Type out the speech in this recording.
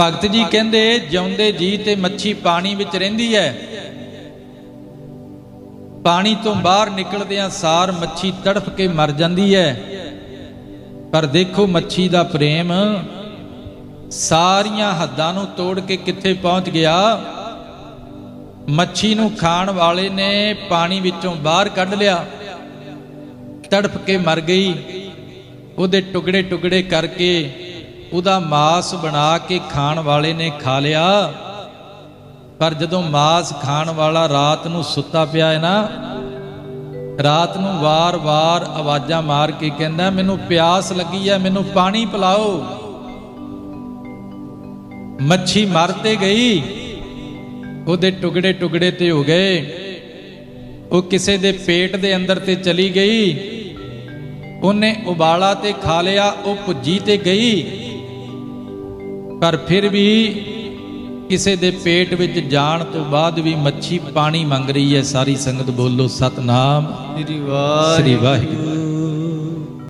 ਭਗਤ ਜੀ ਕਹਿੰਦੇ, ਜਿਉਂਦੇ ਜੀ ਤੇ ਮੱਛੀ ਪਾਣੀ ਵਿੱਚ ਰਹਿੰਦੀ ਹੈ। ਪਾਣੀ ਤੋਂ ਬਾਹਰ ਨਿਕਲਦਿਆਂ ਸਾਰ ਮੱਛੀ ਤੜਫ ਕੇ ਮਰ ਜਾਂਦੀ ਹੈ। ਪਰ ਦੇਖੋ ਮੱਛੀ ਦਾ ਪ੍ਰੇਮ ਸਾਰੀਆਂ ਹੱਦਾਂ ਨੂੰ ਤੋੜ ਕੇ ਕਿੱਥੇ ਪਹੁੰਚ ਗਿਆ। ਮੱਛੀ ਨੂੰ ਖਾਣ ਵਾਲੇ ਨੇ ਪਾਣੀ ਵਿੱਚੋਂ ਬਾਹਰ ਕੱਢ ਲਿਆ। ਤੜਫ ਕੇ ਮਰ ਗਈ। ਉਹਦੇ ਟੁਕੜੇ ਟੁਕੜੇ ਕਰਕੇ ਉਹਦਾ ਮਾਸ ਬਣਾ ਕੇ ਖਾਣ ਵਾਲੇ ਨੇ ਖਾ ਲਿਆ। ਪਰ ਜਦੋਂ ਮਾਸ ਖਾਣ ਵਾਲਾ ਰਾਤ ਨੂੰ ਸੁੱਤਾ ਪਿਆ ਹੈ ਨਾ, ਰਾਤ ਨੂੰ ਵਾਰ-ਵਾਰ ਆਵਾਜ਼ਾਂ ਮਾਰ ਕੇ ਕਹਿੰਦਾ, ਮੈਨੂੰ ਪਿਆਸ ਲੱਗੀ ਹੈ, ਮੈਨੂੰ ਪਾਣੀ ਪਿਲਾਓ। ਮੱਛੀ ਮਰ ਤੇ ਗਈ। ਉਹਦੇ ਟੁਕੜੇ ਟੁਕੜੇ ਤੇ ਹੋ ਗਏ। ਉਹ ਕਿਸੇ ਦੇ ਪੇਟ ਦੇ ਅੰਦਰ ਤੇ ਚਲੀ ਗਈ। ਉਹਨੇ ਉਬਾਲਾ ਤੇ ਖਾ ਲਿਆ, ਉਹ ਭੁੱਜੀ ਤੇ ਗਈ। ਪਰ ਫਿਰ ਵੀ ਕਿਸੇ ਦੇ ਪੇਟ ਵਿੱਚ ਜਾਣ ਤੋਂ ਬਾਅਦ ਵੀ ਮੱਛੀ ਪਾਣੀ ਮੰਗ ਰਹੀ ਹੈ। ਸਾਰੀ ਸੰਗਤ ਬੋਲੋ ਸਤਨਾਮ। ਸ੍ਰੀ ਸ੍ਰੀ ਵਾਹਿਗੁਰੂ।